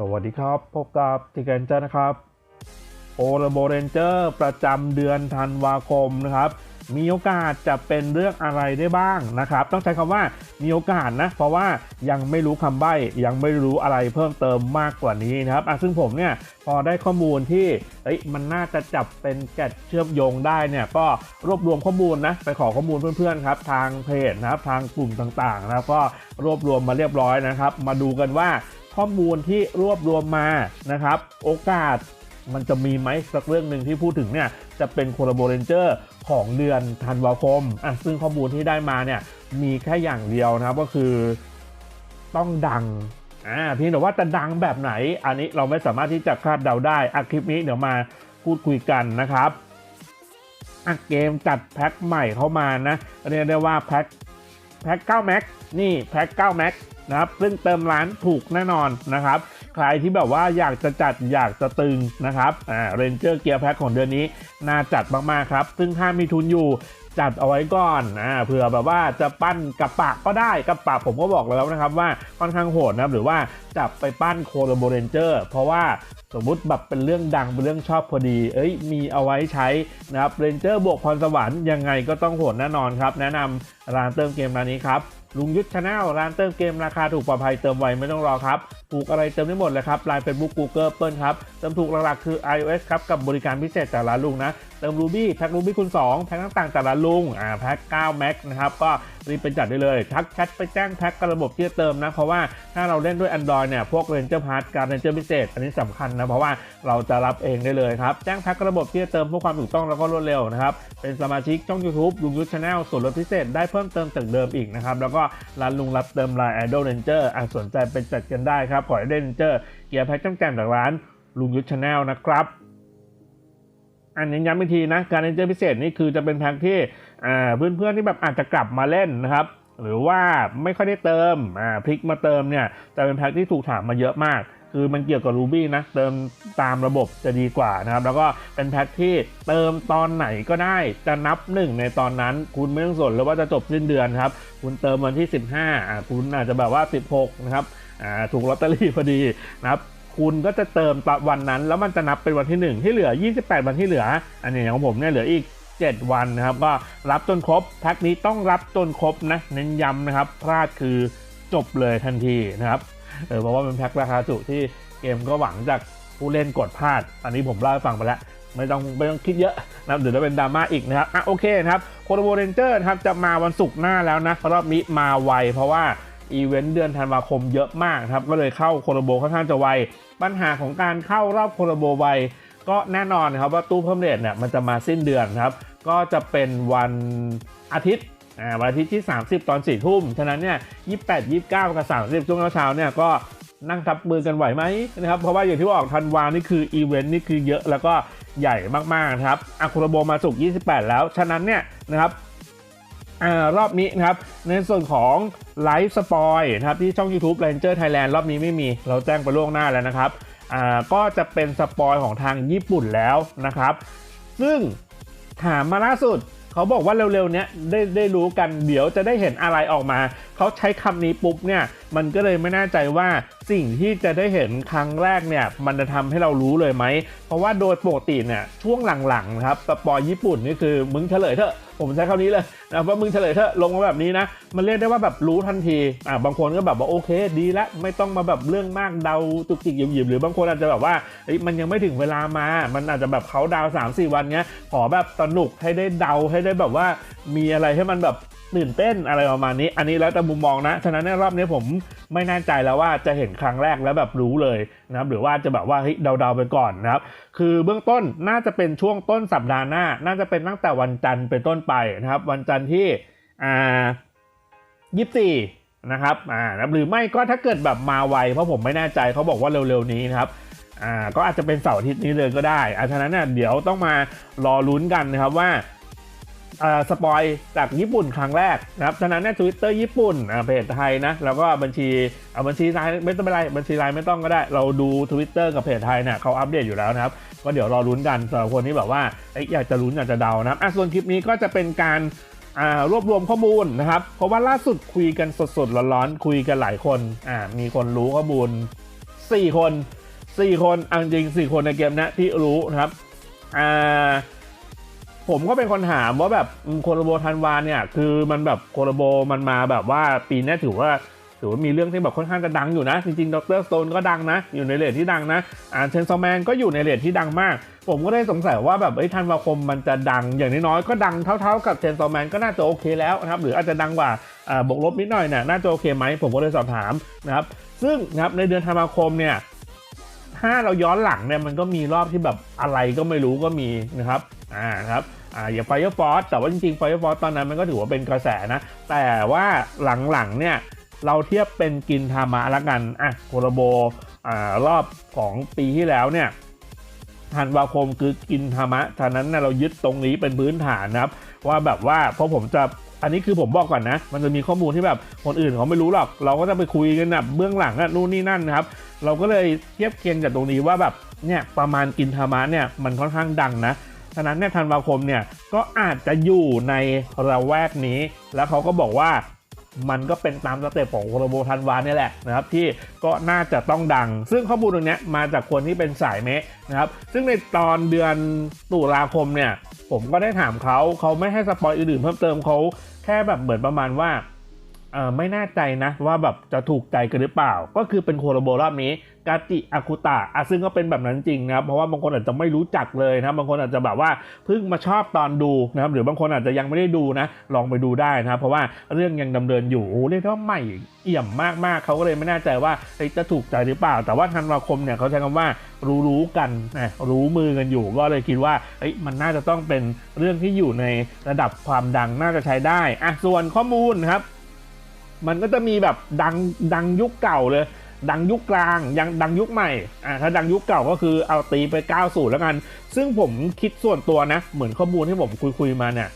สวัสดีครับ พบกับติเกนเจอร์นะครับโอรโบเรนเจอร์ประจำเดือนธันวาคมนะครับ มีโอกาสจะเป็นเรื่องอะไรได้บ้างนะครับ ต้องใช้คำว่ามีโอกาสนะ เพราะว่ายังไม่รู้คำใบ้ยังไม่รู้อะไรเพิ่มเติมมากกว่านี้นะครับอะซึ่งผมเนี่ยพอได้ข้อมูลที่เอ้ยมันน่าจะจับเป็นแกะเชื่อมโยงได้เนี่ยก็รวบรวมข้อมูลนะไปขอข้อมูลเพื่อนๆครับทางเพจนะครับทางกลุ่มต่างๆนะครับก็รวบรวมมาเรียบร้อยนะครับ มาดูกันว่า ข้อมูลที่รวบรวมมานะครับ โอกาสมันจะมีไหมสักเรื่องหนึ่งที่พูดถึงเนี่ยจะเป็นโคลาโบเรนเจอร์ของเดือนธันวาคมอะซึ่งข้อมูลที่ได้มาเนี่ยมีแค่อย่างเดียวนะครับก็คือต้องดังอ่าเพียงแต่ว่าจะดังแบบไหน อันนี้เราไม่สามารถที่จะคาดเดาได้อะคลิปนี้เดี๋ยวมาพูดคุยกันนะครับอะเกมจัดแพ็คใหม่เข้ามานะเรียกได้ว่าแพ็คแพ็ค9แม็กนี่แพ็ค9แม็ก นะครับซึ่งเติมร้านถูกแน่นอนนะครับ ใครที่แบบว่าอยากจะจัดอยากจะตึงนะครับอ่าเรนเจอร์เกียร์แพ็คของเดือนนี้น่าจัดมากๆครับ ซึ่งถ้ามีทุนอยู่จัดเอาไว้ก่อนอ่าเผื่อแบบว่าจะปั้นกับปากก็ได้กับปากผมก็บอกแล้วนะครับว่าค่อนข้างโหดนะครับหรือว่าจับไปปั้นโคโลโบเรนเจอร์เพราะว่าสมมุติแบบเป็นเรื่องดังเป็นเรื่องชอบพอดี เอ้ยมีเอาไว้ใช้นะครับเรนเจอร์บวกพรสวรรค์ยังไงก็ต้องโหดแน่นอนครับ แนะนำร้านเติมเกมร้านนี้ครับ ลุงยุทธชาแนลร้านเติมเกมราคาถูกปลอดภัยเติมไวไม่ต้องรอครับ ถูกอะไรเติมได้หมดเลยครับไลน์เฟซบุ๊กกูเกิลเปิลครับ เติมถูกหลักๆคือ iOS ครับ กับบริการพิเศษจากร้านลุงนะ เติม Ruby แพ็ค Ruby คูณ2 แพ็คต่างๆจากร้านลุงอ่าแพ็ค9 Max นะครับ ก็รีบไปจัดได้เลยทักแชทไปแจ้งแพ็คกับระบบที่จะเติมนะ เพราะว่าถ้าเราเล่นด้วย Android เนี่ยพวก Ranger Pass การ Ranger พิเศษ อันนี้สำคัญนะเพราะว่าเราจะรับเองได้เลยครับแจ้งแพ็คกับระบบที่จะเติมเพื่อความถูกต้องแล้วก็รวดเร็วนะครับเป็นสมาชิกช่อง YouTube ลุงยุทธชาแนลส่วนลดพิเศษได้เพิ่มเติมจากเดิมอีกนะครับแล้วกร้านลุงรับเติมลาย Idol Ranger อะสนใจไปจัดกันได้ครับขอให้ได้ Ranger เกียร์แพ็คจำแจมจากร้านลุงยุทธชาแนลนะครับอันนี้ย้ำอีกทีนะการเรนเจอร์พิเศษนี่คือจะเป็นแพ็คที่อ่าเพื่อนๆที่แบบอาจจะกลับมาเล่นนะครับ หรือว่าไม่ค่อยได้เติมพลิกมาเติมเนี่ยจะเป็นแพ็คที่ถูกถามมาเยอะมาก คือมันเกี่ยวกับ Ruby นะ เติมตามระบบจะดีกว่านะครับ แล้วก็เป็นแพ็คที่เติมตอนไหนก็ได้จะนับหนึ่งในตอนนั้น คุณไม่ต้องสนเลยว่าจะจบสิ้นเดือนครับ คุณเติมวันที่ 15อ่าคุณอาจจะแบบว่า 16 นะครับอ่าถูกลอตเตอรี่พอดีนะครับคุณก็จะเติมวันนั้น แล้วมันจะนับเป็นวันที่ 1 ที่เหลือ 28 วันที่เหลือ อันนี้ของผมเนี่ยเหลืออีก 7 วันนะครับก็รับจนครบแพ็คนี้ต้องรับจนครบนะเน้นย้ำนะครับพลาดคือจบเลยทันทีนะครับ เออเพราะว่าเป็นแพ็คราคาถูกที่เกมก็หวังจากผู้เล่นกดพลาด อันนี้ผมเล่าให้ฟังไปแล้ว ไม่ต้องไม่ต้องคิดเยอะนะครับเดี๋ยวจะเป็นดราม่าอีกนะครับอะโอเคนะครับโคโรโบเรนเจอร์ครับจะมาวันศุกร์หน้าแล้วนะรอบนี้มาไวเพราะว่าอีเวนต์เดือนธันวาคมเยอะมากครับก็เลยเข้าโคโลโบค่อนข้างจะไวปัญหาของการเข้ารอบโคโลโบไวก็แน่นอนครับว่าตู้เพิ่มเรทเนี่ยมันจะมาสิ้นเดือนครับก็จะเป็นวันอาทิตย์ วันอาทิตย์ที่ 30 ตอน4ทุ่ม ฉะนั้นเนี่ย28 29 กับ 30 ช่วงเช้าเนี่ยก็นั่งทับมือกันไหวไหมนะครับ เพราะว่าอย่างที่บอกธันวานี่คืออีเวนต์นี่คือเยอะแล้วก็ใหญ่มากๆนะครับอะโคโลโบมาสุก 28 แล้ว ฉะนั้นเนี่ยนะครับอรอบนี้นะครับ ในส่วนของไลฟ์สปอยนะครับที่ช่อง YouTube Ranger Thailand รอบนี้ไม่มี เราแจ้งไปล่วงหน้าแล้วนะครับก็จะเป็นสปอยของทางญี่ปุ่นแล้วนะครับ ซึ่งถามมาล่าสุด เขาบอกว่าเร็วๆเนี้ยได้ได้รู้กันเดี๋ยวจะได้เห็นอะไรออกมาเขาใช้คำนี้ปุ๊บเนี่ยมันก็เลยไม่แน่ใจว่าสิ่งที่จะได้เห็นครั้งแรกเนี่ยมันจะทำให้เรารู้เลยไหม เพราะว่าโดยปกติเนี่ยช่วงหลังๆนะครับสปอยญี่ปุ่นนี่คือมึงเฉลยเถอะผมใช้คำนี้เลยนะว่ามึงเฉลยเถอะลงมาแบบนี้นะ มันเรียกได้ว่าแบบรู้ทันทีอ่าบางคนก็แบบว่าโอเคดีล้วไม่ต้องมาแบบเรื่องมากเดาจุกจิกหยิบๆหรือบางคนอาจจะแบบว่าเฮ้มันยังไม่ถึงเวลามา มันอาจจะแบบเขาดาวสามสี่วันเนี้ยขอแบบสนุกให้ได้เดาให้ได้แบบว่ามีอะไรให้มันแบบ ตื่นเต้นอะไรประมาณนี้ อันนี้แล้วแต่มุมมองนะ ฉะนั้นในรอบนี้ผมไม่แน่ใจแล้วว่าจะเห็นครั้งแรกแล้วแบบรู้เลยนะครับหรือว่าจะแบบว่าเฮ้ยเดาๆไปก่อนนะครับ คือเบื้องต้นน่าจะเป็นช่วงต้นสัปดาห์หน้า น่าจะเป็นตั้งแต่วันจันทร์เป็นต้นไปนะครับ วันจันทร์ที่อ่ายี่สี่นะครับอ่านะรหรือไม่ก็ถ้าเกิดแบบมาไวเพราะผมไม่แน่ใจเขาบอกว่าเร็วๆนี้นะครับอ่าก็อาจจะเป็นเสาร์อาทิตย์นี้เลยก็ได้อาฉะนั้นเนี่ยเดี๋ยวต้องมารอลุ้นกันนะครับว่า สปอยจากญี่ปุ่นครั้งแรกนะครับฉะนั้นเนี่ยทวิตเตอร์ญี่ปุ่นอ่าเพจไทยนะ แล้วก็บัญชีเอาบัญชีไลน์ไม่ต้องเป็นไร บัญชีไลน์ไม่ต้องก็ได้ เราดูทวิตเตอร์กับเพจไทยเนี่ยเขาอัปเดตอยู่แล้วนะครับ ก็เดี๋ยวรอลุ้นกันสำหรับคนที่แบบว่าอ้ยอยากจะลุ้นอยากจะเดานะครับอะส่วนคลิปนี้ก็จะเป็นการอ่ารวบรวมข้อมูลนะครับ เพราะว่าล่าสุดคุยกันสดๆร้อนๆคุยกันหลายคนอ่ามีคนรู้ข้อมูลสี่คนสี่คนเอาจริงสี่คนในเกมนี้ที่รู้นะครับอ่า ผมก็เป็นคนถามว่าแบบโคโรโบทันวาเนี่ย คือมันแบบโคโรโบมันมาแบบว่าปีนี้ถือว่าถือว่ามีเรื่องที่แบบค่อนข้างจะดังอยู่นะ จริงๆดรสโตนก็ดังนะ อยู่ในเลทที่ดังนะอ่าเชนซอแมนก็อยู่ในเลทที่ดังมาก ผมก็ได้สงสัยว่าแบบเอ้ธันวาคมมันจะดังอย่างน้อยๆก็ดังเท่าๆกับเชนซอแมนก็น่าจะโอเคแล้วนะครับ หรืออาจจะดังกว่าบวกลบนิดหน่อยเนี่ยน่าจะโอเคไหมผมก็เลยสอบถามนะครับซึ่งนะครับในเดือนธันวาคมเนี่ย ถ้าเราย้อนหลังเนี่ยมันก็มีรอบที่แบบอะไรก็ไม่รู้ก็มีนะครับอ่าครับอ่าอย่าง Fire Force แต่ว่าจริงๆ Fire Force ตอนนั้นมันก็ถือว่าเป็นกระแสนะ แต่ว่าหลังๆเนี่ยเราเทียบเป็นกินทามะละกันอะโคโรโบอ่ารอบของปีที่แล้วเนี่ยธันวาคมคือกินธรรมะฉะนั้นเนยเรายึดตรงนี้เป็นพื้นฐานนะครับ ว่าแบบว่าเพราะผมจะ อันนี้คือผมบอกก่อนนะ มันจะมีข้อมูลที่แบบคนอื่นเขาไม่รู้หรอก เราก็จะไปคุยกันแบบเบื้องหลังนู่นนี่นั่นนะครับ เราก็เลยเทียบเคียงจากตรงนี้ว่าแบบเนี่ยประมาณกินธรรมะเนี่ยมันค่อนข้างดังนะฉะนั้นเนี่ยธันวาคมเนี่ยก็อาจจะอยู่ในระแวกนี้ แล้วเขาก็บอกว่ามันก็เป็นตามสเต็ปของโคโรโบธันวาเนี่ยแหละนะครับที่ก็น่าจะต้องดัง ซึ่งข้อมูลตรงนี้มาจากคนที่เป็นสายเมะนะครับซึ่งในตอนเดือนตุลาคมเนี่ยผมก็ได้ถามเขาเขาไม่ให้สปอยอื่นๆเพิ่มเติมเขา แค่แบบเหมือนประมาณว่า ไม่แน่ใจนะว่าแบบจะถูกใจกันหรือเปล่า ก็คือเป็นโคโรโบรอบนี้กาจิอาคุตะอะซึ่งก็เป็นแบบนั้นจริงนะครับเพราะว่าบางคนอาจจะไม่รู้จักเลยนะบางคนอาจจะแบบว่าเพิ่งมาชอบตอนดูนะครับหรือบางคนอาจจะยังไม่ได้ดูนะ ลองไปดูได้นะครับเพราะว่าเรื่องยังดำเนินอยู่เรียกว่าใหม่เอี่ยมมากๆเขาก็เลยไม่แน่ใจว่าจะถูกใจหรือเปล่า แต่ว่าธันวาคมเนี่ยเขาใช้คำว่ารู้รู้ๆกันนะรู้มือกันอยู่ก็เลยคิดว่ามันน่าจะต้องเป็นเรื่องที่อยู่ในระดับความดังน่าจะใช้ได้อะส่วนข้อมูลครับ มันก็จะมีแบบดังดังยุคเก่าเลย ดังยุคกลางยังดังยุคใหม่อ่าถ้าดังยุคเก่าก็คือเอาตีไป 90 แล้วกัน ซึ่งผมคิดส่วนตัวนะ เหมือนข้อมูลที่ผมคุยคุยมาเนี่ย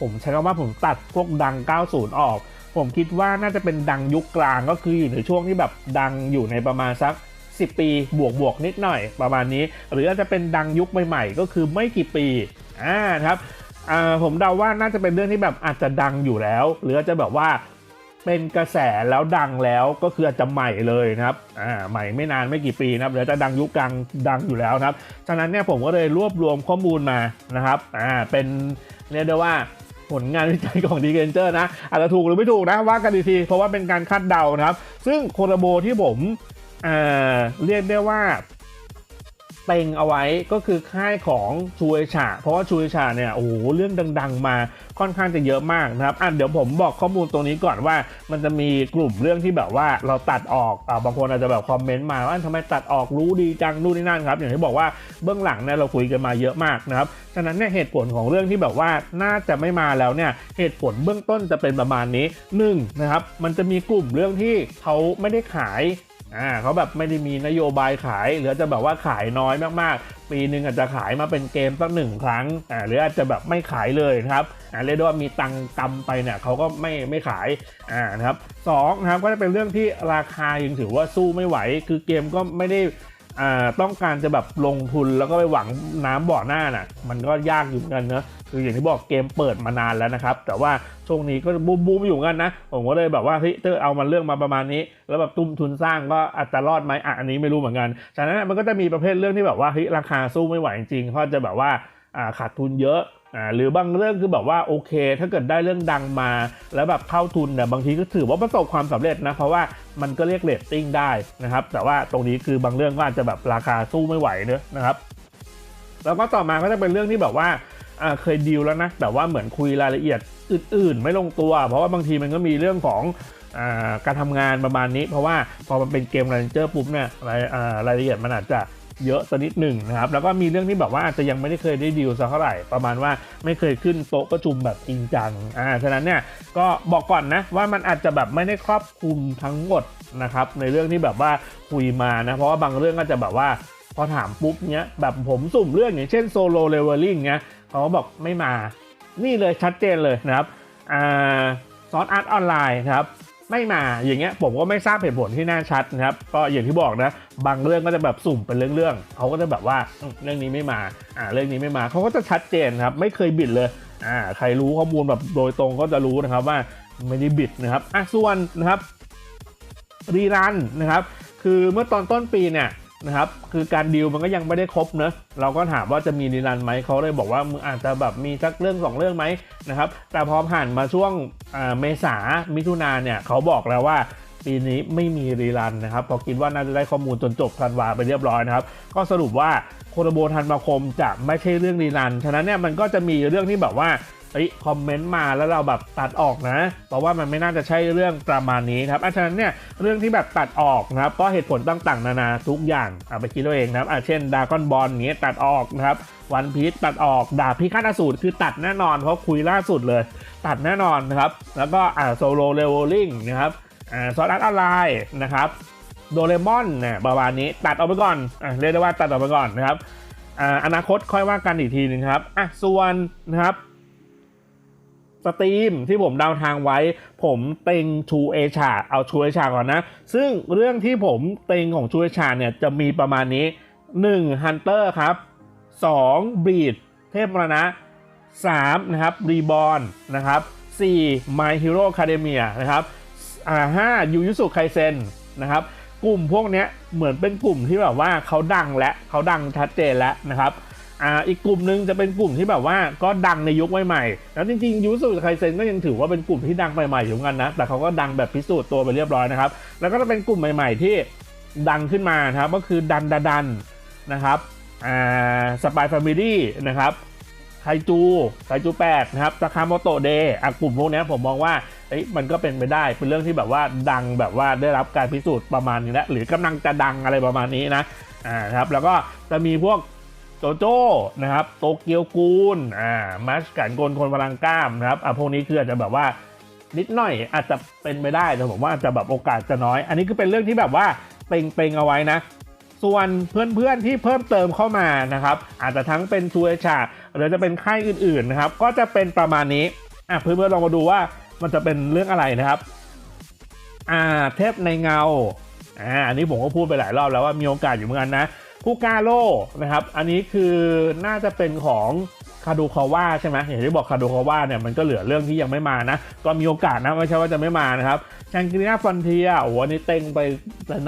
ผมใช้คำว่าผมตัดพวกดัง 90 ออก ผมคิดว่าน่าจะเป็นดังยุคกลางก็คืออยู่ในช่วงที่แบบดังอยู่ในประมาณสัก10 ปีบวกบวกนิดหน่อยประมาณนี้ หรืออาจจะเป็นดังยุคใหม่ๆ ก็คือไม่กี่ปีอ่าครับอ่าผมเดาว่าน่าจะเป็นเรื่องที่แบบอาจจะดังอยู่แล้ว หรือจะแบบว่า เป็นกระแสแล้วดังแล้วก็คืออาจจะใหม่เลยนะครับอ่าใหม่ไม่นานไม่กี่ปีนะครับหรือจะดังยุคกลางดังอยู่แล้วนะครับฉะนั้นเนี่ยผมก็เลยรวบรวมข้อมูลมานะครับอ่าเป็นเรียกได้ว่าผลงานวิจัยของดีเกนเจอร์นะอาจจะถูกหรือไม่ถูกนะว่ากันดีทีเพราะว่าเป็นการคาดเดานะครับ ซึ่งโคโรโบที่ผมอ่าเรียกได้ว่า เต็งเอาไว้ก็คือค่ายของชูเอชาเพราะว่าชูเอชาเนี่ยโอ้โหเรื่องดัง ๆ มาค่อนข้างจะเยอะมากนะครับอะเดี๋ยวผมบอกข้อมูลตรงนี้ก่อนว่า มันจะมีกลุ่มเรื่องที่แบบว่าเราตัดออกอ่าบางคนอาจจะแบบคอมเมนต์มาว่าทำไมตัดออกรู้ดีจังนู่นนี่นั่นครับ อย่างที่บอกว่าเบื้องหลังเนี่ยเราคุยกันมาเยอะมากนะครับฉะนั้นเนี่ยเหตุผลของเรื่องที่แบบว่าน่าจะไม่มาแล้วเนี่ยเหตุผลเบื้องต้นจะเป็นประมาณนี้หนึ่งนะครับมันจะมีกลุ่มเรื่องที่เขาไม่ได้ขาย อ่าเขาแบบไม่ได้มีนโยบายขาย หรือจะแบบว่าขายน้อยมากๆ ปีหนึ่งอาจจะขายมาเป็นเกมสักหนึ่งครั้งอ่าหรืออาจจะแบบไม่ขายเลยนะครับอ่าเรียกได้ว่ามีตังค์กำไปเนี่ยเขาก็ไม่ไม่ขายอ่านะครับสองนะครับก็จะเป็นเรื่องที่ราคายังถือว่าสู้ไม่ไหว คือเกมก็ไม่ได้อ่าต้องการจะแบบลงทุนแล้วก็ไปหวังน้ำบ่อหน้าน่ะ มันก็ยากอยู่เหมือนกันเนอะ คืออย่างที่บอกเกมเปิดมานานแล้วนะครับ แต่ว่าช่วงนี้ก็บูมบูมๆอยู่กันนะ ผมก็เลยแบบว่าเฮ้ยเตอเอามันเรื่องมาประมาณนี้ แล้วแบบตุ้มทุนสร้างก็อาจจะรอดไหมอะอันนี้ไม่รู้เหมือนกัน ฉะนั้นมันก็จะมีประเภทเรื่องที่แบบว่าเฮ้ยราคาสู้ไม่ไหวจริงๆเขาจะแบบว่าอ่าขาดทุนเยอะหรือบางเรื่องคือแบบว่าโอเค ถ้าเกิดได้เรื่องดังมา แล้วแบบเข้าทุนเนี่ยบางทีก็ถือว่าประสบความสำเร็จนะเพราะว่ามันก็เรียกเรตติ้งได้นะครับ แต่ว่าตรงนี้คือบางเรื่องก็อาจจะแบบราคาสู้ไม่ไหวเนอะนะครับ แล้วก็ต่อมาก็จะเป็นเรื่องที่แบบว่า เคยดีลแล้วนะแต่ว่าเหมือนคุยรายละเอียดอื่น ๆ ไม่ลงตัว เพราะว่าบางทีมันก็มีเรื่องของอการทำงานประมาณนี้ เพราะว่าพอมันเป็นเกมรันเจอร์ปุ๊บเนี่ยรายรายละเอียดมันอาจจะเยอะสักนิดหนึ่งนะครับ แล้วก็มีเรื่องที่แบบว่าอาจจะยังไม่ได้เคยได้ดีลสักเท่าไหร่ ประมาณว่าไม่เคยขึ้นโต๊ะประชุมแบบจริงจังอ่าฉะนั้นเนี่ยก็บอกก่อนนะว่ามันอาจจะแบบไม่ได้ครอบคลุมทั้งหมดนะครับในเรื่องที่แบบว่าคุยมานะเพราะว่าบางเรื่องก็จะแบบว่าพอถามปุ๊บเนี้ยแบบผมสุ่มเรื่องอย่างเช่นโซโลเลเวลลิ่งเนี้ย เขาบอกไม่มา นี่เลยชัดเจนเลยนะครับอซอสอาร์ตออนไลน์นะครับไม่มาอย่างเงี้ยผมก็ไม่ทราบเหตุผลที่แน่ชัดนะครับก็อย่างที่บอกนะบางเรื่องก็จะแบบสุ่มเป็นเรื่องๆเขาก็จะแบบว่าเรื่องนี้ไม่มาอ่าเรื่องนี้ไม่มาเขาก็จะชัดเจนครับไม่เคยบิดเลยอ่าใครรู้ข้อมูลแบบโดยตรงก็จะรู้นะครับว่าไม่ได้บิดนะครับอะส่วนนะครับรีรันนะครับคือเมื่อตอนต้นปีเนี่ย นะครับ คือการดีลมันก็ยังไม่ได้ครบเนอะเราก็ถามว่าจะมีรีรันไหมเขาเลยบอกว่ามึงอาจจะแบบมีสักเรื่องสองเรื่องไหมนะครับ แต่พอผ่านมาช่วงเมษามิถุนาเนี่ยเขาบอกแล้วว่าปีนี้ไม่มีรีรันนะครับพอคิดว่าน่าจะได้ข้อมูลจนจบธันวาไปเรียบร้อยนะครับ ก็สรุปว่าโคโรโบธันวาคมจะไม่ใช่เรื่องรีรัน ฉะนั้นเนี่ยมันก็จะมีเรื่องที่แบบว่า เอ้ยคอมเมนต์มาแล้วเราแบบตัดออกนะ เพราะว่ามันไม่น่าจะใช่เรื่องประมาณนี้ครับอะฉะนั้นเนี่ยเรื่องที่แบบตัดออกนะครับก็เหตุผลต่างๆ นานาทุกอย่างเอาไปคิดเอาเองนะครับอะเช่นดากอนบอลเงี้ยตัดออกนะครับวันพีชตัดออกดาบพิฆาตอสูรคือตัดแน่นอนเพราะคุยล่าสุดเลย ตัดแน่นอนนะครับ แล้วก็อ่าโซโลเลเวลลิงนะครับอ่าซอสอัตอะไรนะครับโดเรมอนเนี่ยประมาณนี้ตัดออกไปก่อนอเรียกได้ว่าตัดออกไปก่อนนะครับอาอนาคตค่อยว่ากันอีกทีหนึงครับอะส่วนนะครับ สตรีมที่ผมดาวทางไว้ ผมเต็งชูเอชาเอาชูเอชาก่อนนะ ซึ่งเรื่องที่ผมเต็งของชูเอชาเนี่ยจะมีประมาณนี้ 1 Hunter ครับ 2 Breed เทพมรณะ 3 นะครับ Reborn นะครับ 4 My Hero Academia นะครับห้ายูยุสุไคเซนนะครับ กลุ่มพวกนี้เหมือนเป็นกลุ่มที่แบบว่าเขาดังและเขาดังชัดเจนแล้วนะครับ อ่าอีกกลุ่มหนึ่งจะเป็นกลุ่มที่แบบว่าก็ดังในยุคใหม่ๆแล้วจริงๆยูสุไคเซนก็ยังถือว่าเป็นกลุ่มที่ดังใหม่ๆอยู่เหมือนกันนะ แต่เขาก็ดังแบบพิสูจน์ตัวไปเรียบร้อยนะครับ แล้วก็จะเป็นกลุ่มใหม่ ๆ ที่ดังขึ้นมาครับก็คือดันดาดันนะครับอ่าสปายแฟมิลี่นะครับไคจูไคจูแปดนะครับซาคาโมโตเดย์อะกลุ่มพวกนี้ผมมองว่าเอ้ยมันก็เป็นไปได้เป็นเรื่องที่แบบว่าดังแบบว่าได้รับการพิสูจน์ประมาณนี้แล้วหรือกำลังจะดังอะไรประมาณนี้นะอ่าครับแล้วก็จะมีพวก โจโจ้นะครับโตเกียวกูนอ่ามัสกันโกนคนพลังกล้ามนะครับอะพวกนี้คืออาจจะแบบว่านิดหน่อยอาจจะเป็นไปได้แต่ผมว่าอาจจะแบบโอกาสจะน้อย อันนี้คือเป็นเรื่องที่แบบว่าเป่งๆเอาไว้นะ ส่วนเพื่อนๆที่เพิ่มเติมเข้ามานะครับ อาจจะทั้งเป็นชูเอชาหรือจะเป็นค่ายอื่นๆนะครับ ก็จะเป็นประมาณนี้อะเพื่อนๆลองมาดูว่ามันจะเป็นเรื่องอะไรนะครับอ่าเทพในเงาอ่าอันนี้ผมก็พูดไปหลายรอบแล้วว่ามีโอกาสอยู่เหมือนกันนะ คูกาโร่นะครับ อันนี้คือน่าจะเป็นของคาดูคาว่าใช่ไหมอย่างที่บอกคาดูคาว่าเนี่ยมันก็เหลือเรื่องที่ยังไม่มานะ ก็มีโอกาสนะไม่ใช่ว่าจะไม่มานะครับชังกรีนาฟอนเทียโอ้โหนนี้เต็งไป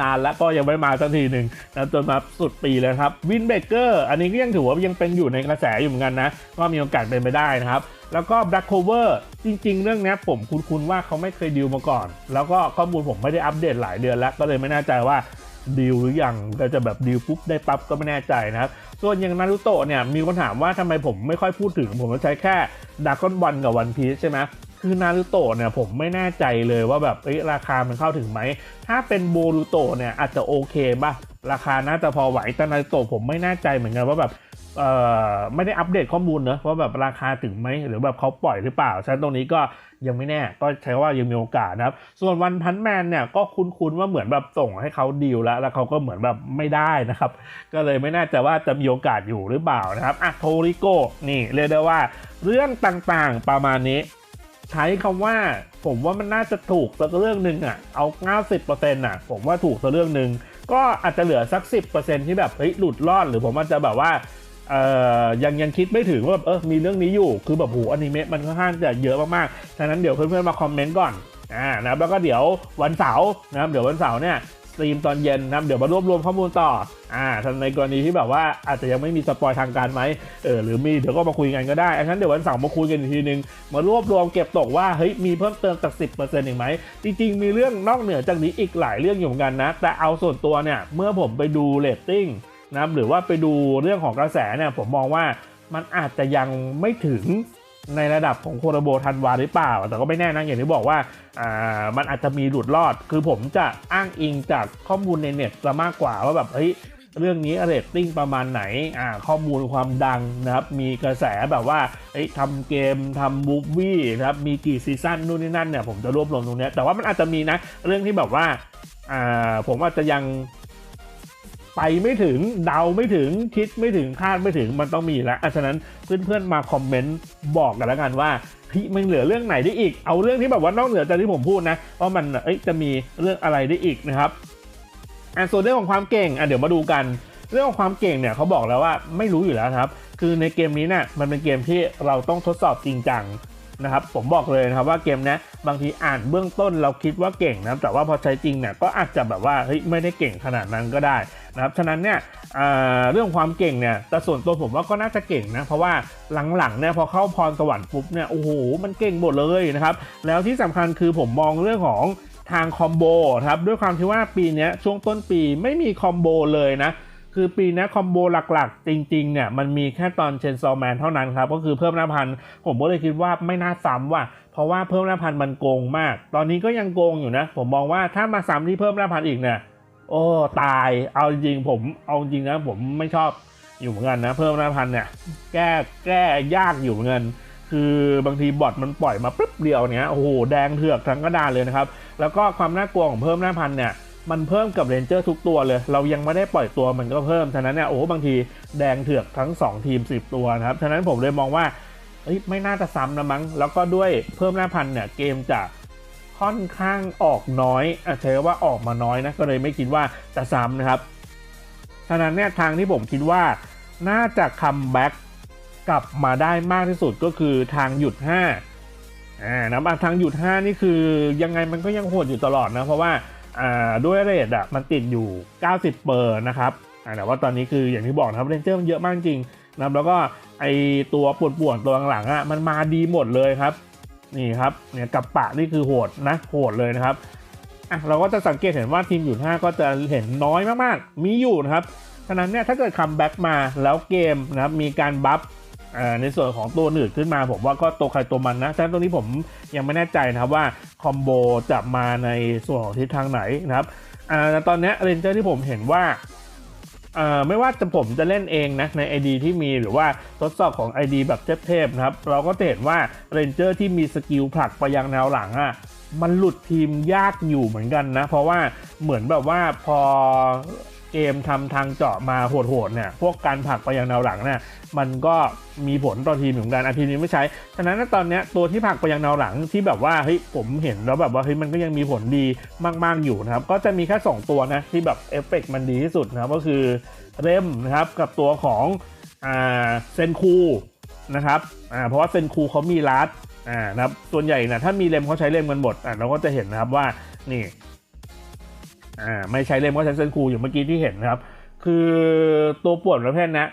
นานแล้วก็ยังไม่มาสักทีหนึ่งนะจนมาสุดปีเลยครับวินเบเกอร์อันนี้ก็ยังถือว่ายังเป็นอยู่ในกระแสอยู่เหมือนกันนะ ก็มีโอกาสเป็นไปได้นะครับ แล้วก็ Black Cover จริง ๆ เรื่องนี้ผมคุ้นๆว่าเขาไม่เคยดีลมาก่อน แล้วก็ข้อมูลผมไม่ได้อัปเดตหลายเดือนแล้ว ก็เลยไม่แน่ใจว่า ดีลหรือยังก็จะแบบดีลปุ๊บได้ปั๊บก็ไม่แน่ใจนะครับ ส่วนอย่างนารูโตะเนี่ยมีคนถามว่าทำไมผมไม่ค่อยพูดถึง ผมก็ใช้แค่ดากอนวันกับวันพีชใช่ไหม คือนารูโตะเนี่ยผมไม่แน่ใจเลยว่าแบบเอ้ยราคามันเข้าถึงไหม ถ้าเป็นโบรูโตะเนี่ยอาจจะโอเคป่ะ ราคาน่าจะพอไหวแต่นารูโตะผมไม่แน่ใจเหมือนกันว่าแบบเอ่อไม่ได้อัปเดตข้อมูลเนอะว่าแบบราคาถึงไหมหรือแบบเขาปล่อยหรือเปล่าฉะนั้นตรงนี้ก็ยังไม่แน่ก็ใช้ว่ายังมีโอกาสนะครับ ส่วนวันพันแมนเนี่ยก็คุ้นๆว่าเหมือนแบบส่งให้เขาดีลแล้ว แล้วเขาก็เหมือนแบบไม่ได้นะครับ ก็เลยไม่แน่ใจว่าจะมีโอกาสอยู่หรือเปล่านะครับอะโทริโกนี่เรียกได้ว่าเรื่องต่างๆประมาณนี้ ใช้คำว่า ผมว่ามันน่าจะถูกสักเรื่องหนึ่งอะเอา 90%อะ ผมว่าถูกสักเรื่องหนึ่งก็อาจจะเหลือสัก 10%ที่แบบเฮ้ยหลุดรอดหรือผมอาจจะแบบว่าเอ่อยังยังคิดไม่ถึงว่าแบบเออมีเรื่องนี้อยู่คือแบบโหอนิเมะมันค่อนข้างจะเยอะมากๆฉะนั้นเดี๋ยวเพื่อนๆมาคอมเมนต์ก่อนอ่านะแล้วก็เดี๋ยววันเสาร์นะครับเดี๋ยววันเสาร์เนี่ย ตรีมตอนเย็นนะครับเดี๋ยวมารวบรวมข้อมูลต่ออ่าถ้าในกรณีที่แบบว่าอาจจะยังไม่มีสปอยทางการไหมเออหรือมีเดี๋ยวก็มาคุยกันก็ได้อันนั้นเดี๋ยววันเสาร์มาคุยกันอีกทีนึง มารวบรวมเก็บตกว่าเฮ้ยมีเพิ่มเติมจาก 10%อีกไหมจริงๆ มีเรื่องนอกเหนือจากนี้อีกหลายเรื่องอยู่เหมือนกันนะ แต่เอาส่วนตัวเนี่ยเมื่อผมไปดูเรตติ้งนะหรือว่าไปดูเรื่องของกระแสเนี่ยผมมองว่ามันอาจจะยังไม่ถึง ในระดับของโคโรโบทันวาหรือเปล่า แต่ก็ไม่แน่นะอย่างที่บอกว่าอ่ามันอาจจะมีหลุดรอด คือผมจะอ้างอิงจากข้อมูลในเน็ตซะมากกว่าว่าแบบเฮ้ยเรื่องนี้เรตติ้งประมาณไหนอ่าข้อมูลความดังนะครับ มีกระแสแบบว่าเอ้ยทำเกมทำมูฟวี่นะครับ มีกี่ซีซั่นนู่นนี่นั่นเนี่ยผมจะรวบรวมตรงนี้ แต่ว่ามันอาจจะมีนะ เรื่องที่แบบว่าอ่าผมอาจจะยัง ไปไม่ถึงเดาไม่ถึงคิดไม่ถึงคาดไม่ถึงมันต้องมีแล้วอะฉะนั้นเพื่อนๆมาคอมเมนต์บอกกันแล้วกันว่าเฮ้ยมันเหลือเรื่องไหนได้อีก เอาเรื่องที่แบบว่านอกเหนือจากที่ผมพูดนะว่ามันเอ้ยจะมีเรื่องอะไรได้อีกนะครับอะส่วนเรื่องของความเก่งอะเดี๋ยวมาดูกัน เรื่องของความเก่งเนี่ยเขาบอกแล้วว่าไม่รู้อยู่แล้วครับ คือในเกมนี้เนี่ยมันเป็นเกมที่เราต้องทดสอบจริงจังนะครับผมบอกเลยนะครับว่าเกมนี้บางทีอ่านเบื้องต้นเราคิดว่าเก่งนะแต่ว่าพอใช้จริงเนี่ยก็อาจจะแบบว่าเฮ้ยไม่ได้เก่งขนาดนั้นก็ได้ นะครับฉะนั้นเนี่ยอ่าเรื่องความเก่งเนี่ยแต่ส่วนตัวผมว่าก็น่าจะเก่งนะเพราะว่าหลังๆเนี่ยพอเข้าพรสวรรค์ปุ๊บเนี่ยโอ้โหมันเก่งหมดเลยนะครับแล้วที่สำคัญคือผมมองเรื่องของทางคอมโบครับด้วยความที่ว่าปีนี้ช่วงต้นปีไม่มีคอมโบเลยนะคือปีนี้คอมโบหลักๆ จริงๆเนี่ยมันมีแค่ตอนเชนซอแมนเท่านั้นครับก็คือเพิ่มหน้าพันผมก็เลยคิดว่าไม่น่าซ้ำว่ะเพราะว่าเพิ่มหน้าพันมันโกงมาก ตอนนี้ก็ยังโกงอยู่นะ ผมมองว่าถ้ามาซ้ำที่เพิ่มหน้าพันอีกเนี่ย โอ้ตายเอาจริงผมเอาจริงนะผมไม่ชอบอยู่เหมือนกันนะ เพิ่มหน้าพันเนี่ยแก้แก้ยากอยู่เหมือนกันคือบางทีบอทมันปล่อยมาปุ๊บเดียวเนี้ยโอ้โหแดงเถือกทั้งกระดานเลยนะครับ แล้วก็ความน่ากลัวของเพิ่มหน้าพันเนี่ยมันเพิ่มกับเรนเจอร์ทุกตัวเลย เรายังไม่ได้ปล่อยตัวมันก็เพิ่ม ฉะนั้นเนี่ยโอ้โหบางทีแดงเถือกทั้ง 2 ทีม 10 ตัวนะครับ ฉะนั้นผมเลยมองว่าไม่น่าจะซ้ำนะมั้ง แล้วก็ด้วยเพิ่มหน้าพันเนี่ยเกมจะ ค่อนข้างออกน้อยอใช้ว่าออกมาน้อยนะก็เลยไม่คิดว่าจะซ้ำนะครับฉะนั้นเนี่ยทางที่ผมคิดว่าน่าจะคัมแบ็กกลับมาได้มากที่สุดก็คือทางหยุด 5อ่านะทางหยุด 5 นี่คือยังไงมันก็ยังโหดอยู่ตลอดนะ เพราะว่าอ่าด้วยเรทอะมันติดอยู่ 90 เปอร์นะครับอ่าแต่ว่าตอนนี้คืออย่างที่บอกนะครับเรนเจอร์มันเยอะมากจริงนะครับแล้วก็ไอตัวปวดปวนๆตัวหลังๆอะมันมาดีหมดเลยครับ นี่ครับเนี่ยกับปะนี่คือโหดนะโหดเลยนะครับอะเราก็จะสังเกตเห็นว่าทีมหยุด5ก็จะเห็นน้อยมากๆ มีอยู่นะครับฉะนั้นเนี่ยถ้าเกิดคัมแบ็กมาแล้วเกมนะครับมีการบัฟอ่าในส่วนของตัวหนืดขึ้นมาผมว่าก็ตัวใครตัวมันนะฉะนั้นตรงนี้ผมยังไม่แน่ใจนะครับว่าคอมโบจะมาในส่วนของทิศทางไหนนะครับอ่าตอนนี้เรนเจอร์ที่ผมเห็นว่า อ่ไม่ว่าจะผมจะเล่นเองนะใน ID ที่มีหรือว่าทดสอบของ ID แบบเทพๆนะครับ เราก็จะเห็นว่าเรนเจอร์ที่มีสกิลผลักไปยังแนวหลังอะ่ะมันหลุดทีมยากอยู่เหมือนกันนะ เพราะว่าเหมือนแบบว่าพอ เกมทำทางเจาะมาโหดๆเนี่ยพวกการผักไปยังแนวหลังเนี่ยมันก็มีผลต่อทีมเหมือนกันอาทีมนี้ไม่ใช้ฉะนั้นตอนเนี้ยตัวที่ผักไปยังแนวหลังที่แบบว่าเฮ้ยผมเห็นแล้วแบบว่าเฮ้ยมันก็ยังมีผลดีมากๆอยู่นะครับก็จะมีแค่ 2 ตัวนะที่แบบเอฟเฟกต์มันดีที่สุดนะครับก็คือเรมนะครับกับตัวของเซนคูนะครับเพราะว่าเซนคูเขามีลัดอ่านะครับส่วนใหญ่นะถ้ามีเลมเขาใช้เลมกันหมดอ่าเราก็จะเห็นนะครับว่านี่ อ่าไม่ใช้เลมก็ใช้เซนคูอย่างเมื่อกี้ที่เห็นนะครับ คือตัวป่วนประเภทนะ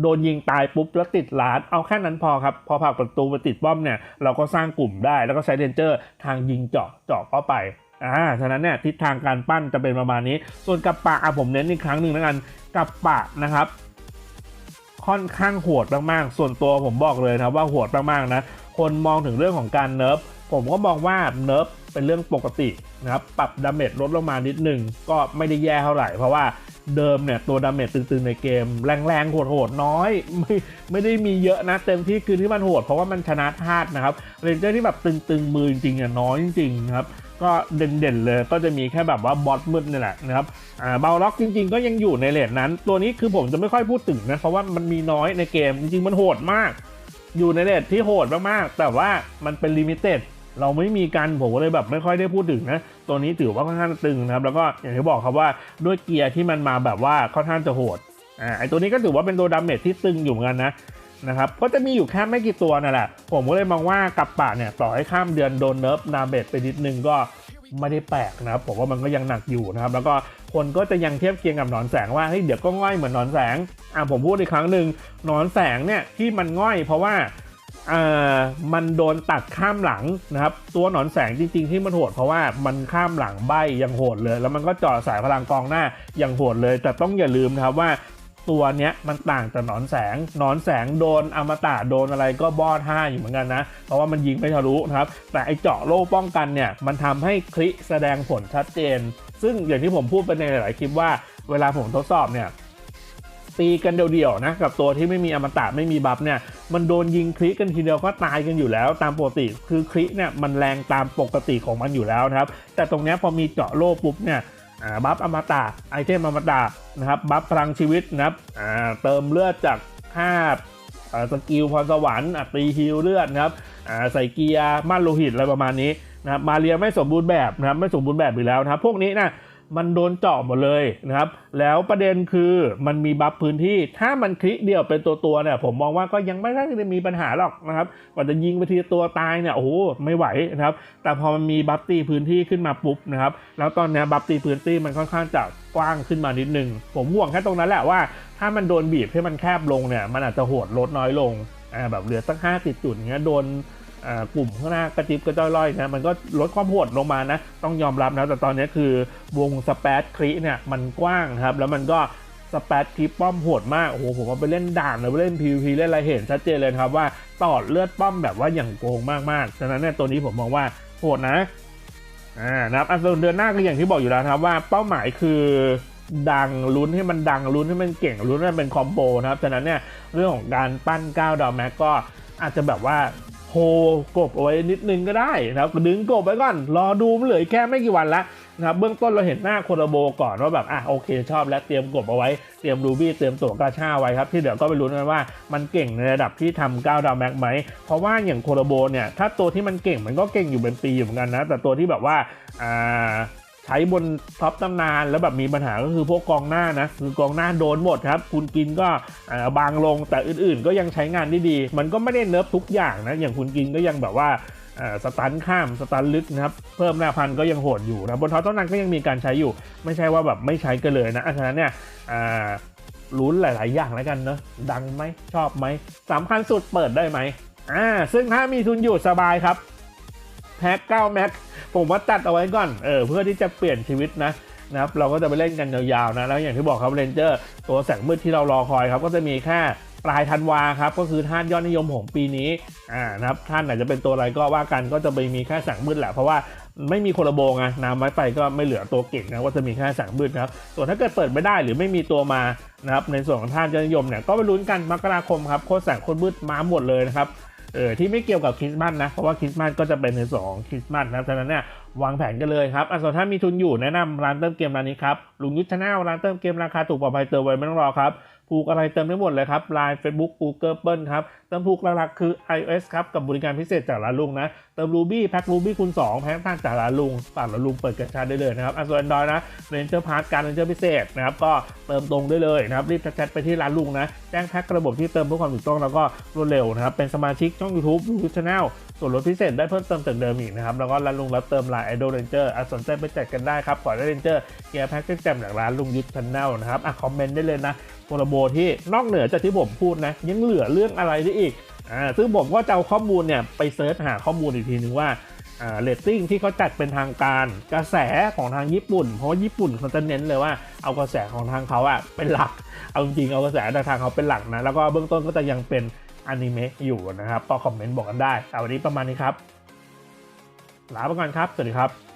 โดนยิงตายปุ๊บแล้วติดลาดเอาแค่นั้นพอครับ พอผักประตูไปติดป้อมเนี่ยเราก็สร้างกลุ่มได้แล้วก็ใช้เรนเจอร์ทางยิงเจาะเจาะเข้าไปอ่าฉะนั้นเนี่ยทิศทางการปั้นจะเป็นประมาณนี้ ส่วนกับปะอะผมเน้นอีกครั้งหนึ่งแล้วกันกับปะนะครับ ค่อนข้างโหดมากๆ ส่วนตัวผมบอกเลยนะว่าโหดมากๆนะคนมองถึงเรื่องของการเนิร์ฟผมก็มองว่าเนิร์ฟ เป็นเรื่องปกตินะครับ ปรับดาเมจลดลงมานิดหนึ่งก็ไม่ได้แย่เท่าไหร่ เพราะว่าเดิมเนี่ยตัวดาเมจตึงๆในเกม แรงๆโหดๆน้อย ไม่ไม่ได้มีเยอะนะ เต็มที่คือที่มันโหด เพราะว่ามันชนะธาตุนะครับเรนเจอร์ที่แบบตึงๆมือจริงๆเนี่ยน้อยจริงๆครับก็เด่นๆเลยก็จะมีแค่แบบว่าบอสมืดนี่แหละนะครับเบลล็อกจริงๆ ก็ยังอยู่ในเลทนั้น ตัวนี้คือผมจะไม่ค่อยพูดถึงนะเพราะว่ามันมีน้อยในเกมจริงๆมันโหดมาก อยู่ในเลทที่โหดมากๆแต่ว่ามันเป็นลิมิเต็ด เราไม่มีกันผมก็เลยแบบไม่ค่อยได้พูดถึงนะ ตัวนี้ถือว่าค่อนข้างตึงนะครับ แล้วก็อย่างที่บอกครับว่าด้วยเกียร์ที่มันมาแบบว่าค่อนข้างจะโหดอ่าไอตัวนี้ก็ถือว่าเป็นตัวดาเมจที่ตึงอยู่เหมือนกันนะนะครับก็จะมีอยู่แค่ไม่กี่ตัวนั่นแหละ ผมก็เลยมองว่ากับป่าเนี่ยต่อให้ข้ามเดือนโดนเนิร์ฟดาเมจไปนิดนึงก็ไม่ได้แปลกนะครับผมว่ามันก็ยังหนักอยู่นะครับ แล้วก็คนก็จะยังเทียบเคียงกับหนอนแสงว่าเฮ้ยเดี๋ยวก็ง่อยเหมือนหนอนแสงอ่าผมพูดอีกครั้งหนึ่งหนอนแสงเนี่ยที่มันง่อยเพราะว่า มันโดนตัดข้ามหลังนะครับ ตัวหนอนแสงจริง ๆ ที่มันโหดเพราะว่ามันข้ามหลังใบยังโหดเลย แล้วมันก็เจาะสายพลังกองหน้ายังโหดเลย แต่ต้องอย่าลืมนะครับว่าตัวเนี้ยมันต่างจากหนอนแสง หนอนแสงโดนอมตะโดนอะไรก็บอดห้าอยู่เหมือนกันนะ เพราะว่ามันยิงไม่ทะลุนะครับ แต่ไอเจาะโล่ป้องกันเนี่ยมันทำให้คลิแสดงผลชัดเจน ซึ่งอย่างที่ผมพูดไปในหลาย ๆ คลิปว่าเวลาผมทดสอบเนี่ย ตีกันเดี่ยวๆนะกับตัวที่ไม่มีอมตะไม่มีบัฟเนี่ยมันโดนยิงคลิกันทีเดียวก็ตายกันอยู่แล้ว ตามปกติคือคลิเนี่ยมันแรงตามปกติของมันอยู่แล้วนะครับแต่ตรงนี้พอมีเจาะโล่ปุ๊บเนี่ยบัฟอมตะไอเทมอมตะนะครับบัฟพลังชีวิตนะครับเติมเลือดจาก5อ่าสกิลพรสวรรค์ตีฮิลเลือดนะครับใส่เกียร์ม่านโลหิตอะไรประมาณนี้นะครับมาเรียไม่สมบูรณ์แบบนะครับไม่สมบูรณ์แบบอยู่แล้วนะครับพวกนี้นะ มันโดนเจาะหมดเลยนะครับ แล้วประเด็นคือมันมีบัฟพื้นที่ ถ้ามันคลิกเดียวเป็นตัวตัวๆเนี่ย ผมมองว่าก็ยังไม่ได้จะมีปัญหาหรอกนะครับกว่าจะยิงไปทีตัวตายเนี่ยโอ้โหไม่ไหวนะครับ แต่พอมันมีบัฟตีพื้นที่ขึ้นมาปุ๊บนะครับ แล้วตอนเนี้ยบัฟตีพื้นที่มันค่อนข้างจะกว้างขึ้นมานิดนึง ผมห่วงแค่ตรงนั้นแหละว่า ถ้ามันโดนบีบให้มันแคบลงเนี่ย มันอาจจะโหดลดน้อยลงอ่าแบบเหลือสักห้าสิบจุดอย่างเงี้ยโดน กลุ่มข้างหน้ากระจิบกระจ้อยร่อยนะมันก็ลดความโหดลงมานะ ต้องยอมรับนะแต่ตอนนี้คือวงสเปซครีเนี่ยมันกว้างครับ แล้วมันก็สเปซครีป้อมโหดมากโอ้โหผมว่าไปเล่นด่านหรือไปเล่น PVP เล่นอะไรเห็นชัดเจนเลยครับว่าตอดเลือดป้อมแบบว่าอย่างโกงมากๆฉะนั้นเนี่ยตัวนี้ผมมองว่าโหดนะอ่านะครับอันส่วนเดือนหน้าก็อย่างที่บอกอยู่แล้วครับว่าเป้าหมายคือดังลุ้นให้มันดังลุ้นให้มันเก่งลุ้นให้มันเป็นคอมโบนะครับฉะนั้นเนี่ยเรื่องของการปั้นก้าวดาวแม็กก็อาจจะแบบว่า โฮกบเอาไว้นิดนึงก็ได้นะครับดึงกบไว้ก่อน รอดูมันเหลือแค่ไม่กี่วันละนะครับเบื้องต้นเราเห็นหน้าโคโรโบก่อนว่าแบบอะโอเคชอบและเตรียมกบเอาไว้เตรียมรูบี้เตรียมตัวกาชาไว้ครับ ที่เดี๋ยวก็ไปลุ้นกันว่ามันเก่งในระดับที่ทำก้าวดาวแม็กไหม เพราะว่าอย่างโคโรโบเนี่ย ถ้าตัวที่มันเก่งมันก็เก่งอยู่เป็นปีอยู่เหมือนกันนะ แต่ตัวที่แบบว่าอ่า ช้บนท็อปตำนาน แล้วแบบมีปัญหาก็คือพวกกองหน้านะคือกองหน้าโดนหมดครับ คุณกินก็บางลงแต่อื่นๆ ก็ยังใช้งานได้ดี มันก็ไม่ได้เนิร์ฟทุกอย่างนะ อย่างคุณกินก็ยังแบบว่าอ่าสตันข้ามสตันลึกนะครับ เพิ่มหน้าพันก็ยังโหดอยู่นะบนท็อปตำนานก็ยังมีการใช้อยู่ ไม่ใช่ว่าแบบไม่ใช้กันเลยนะอันนั้นเนี่ยลุ้นหลาย ๆ อย่างแล้วกันเนอะดังไหมชอบไหมสำคัญสุดเปิดได้ไหมอ่าซึ่งถ้ามีทุนอยู่สบายครับ แพ็ก9แม็กผมว่าตัดเอาไว้ก่อนเออเพื่อที่จะเปลี่ยนชีวิตนะนะครับเราก็จะไปเล่นกันยาวๆนะแล้วอย่างที่บอกครับเรนเจอร์ตัวแสงมืดที่เรารอคอยครับก็จะมีแค่ปลายธันวาครับก็คือท่านยอดนิยมของปีนี้อ่านะครับท่านไหนจะเป็นตัวอะไรก็ว่ากันก็จะไปมีแค่แสงมืดแหละเพราะว่าไม่มีโคลาโบไงน้ำไม้ไปก็ไม่เหลือตัวเก่งนะก็จะมีแค่แสงมืดนะครับส่วนถ้าเกิดเปิดไม่ได้หรือไม่มีตัวมานะครับในส่วนของท่านยอดนิยมเนี่ยก็ไปลุ้นกันมกราคมครับโคตรแสงโคตรมืดมาหมดเลยนะครับ เออที่ไม่เกี่ยวกับคริสต์มาสนะ เพราะว่าคริสต์มาสก็จะเป็นในส่วนของคริสต์มาสนะฉะนั้นเนี่ยวางแผนกันเลยครับอะส่วนถ้ามีทุนอยู่แนะนำร้านเติมเกมร้านนี้ครับลุงยุทธชาแนลร้านเติมเกมราคาถูกปลอดภัยเติมไว้ไม่ต้องรอครับผูกอะไรเติมได้หมดเลยครับไลน์เฟซบุ๊กกูเกิลเปิลครับ เติมผูกหลักๆคือ iOS ครับ กับบริการพิเศษจากร้านลุงนะ เติม Ruby แพ็ค Ruby คูณ2แพ็คต่างจากร้านลุงฝากร้านลุงเปิดกระชาได้เลยนะครับอะส่วน Android นะเรนเจอร์พาร์ทการเรนเจอร์พิเศษนะครับก็เติมตรงได้เลยนะครับรีบแชทไปที่ร้านลุงนะแจ้งแพ็คระบบที่เติมเพื่อความถูกต้องแล้วก็รวดเร็วนะครับเป็นสมาชิกช่อง YouTube ยุทธชาแนลส่วนลดพิเศษได้เพิ่มเติมจากเดิมอีกนะครับ แล้วก็ร้านลุงรับเติมลน์ไอดอลเรนเจอร์สนใจไปแจัดกันได้ครับก่อนได้เรนเจอร์เกียร์แพ็คแจ่มจากร้านลุงยุทธชันแนลนะครับอะคอมเมนต์ได้เลยนะโปรโบที่นอกเหนือจากที่ผมพูดนะ ยังเหลือเรื่องอะไรได้อีกอ่าซึ่งผมก็จะเอาข้อมูลเนี่ยไปเซิร์ชหาข้อมูลอีกทีนึงว่าอ่าเรตติ้งที่เขาจัดเป็นทางการกระแสของทางญี่ปุ่น เพราะว่าญี่ปุ่นเขาจะเน้นเลยว่าเอากระแสของทางเขาอะเป็นหลัก เอาจริงเอากระแสทางเขาเป็นหลักนะ แล้วก็เบื้องต้นก็จะยังเป็นอนิเมะอยู่นะครับ ก็คอมเมนต์บอกกันได้แต่วันนี้ประมาณนี้ครับ ลาไปก่อนครับ สวัสดีครับ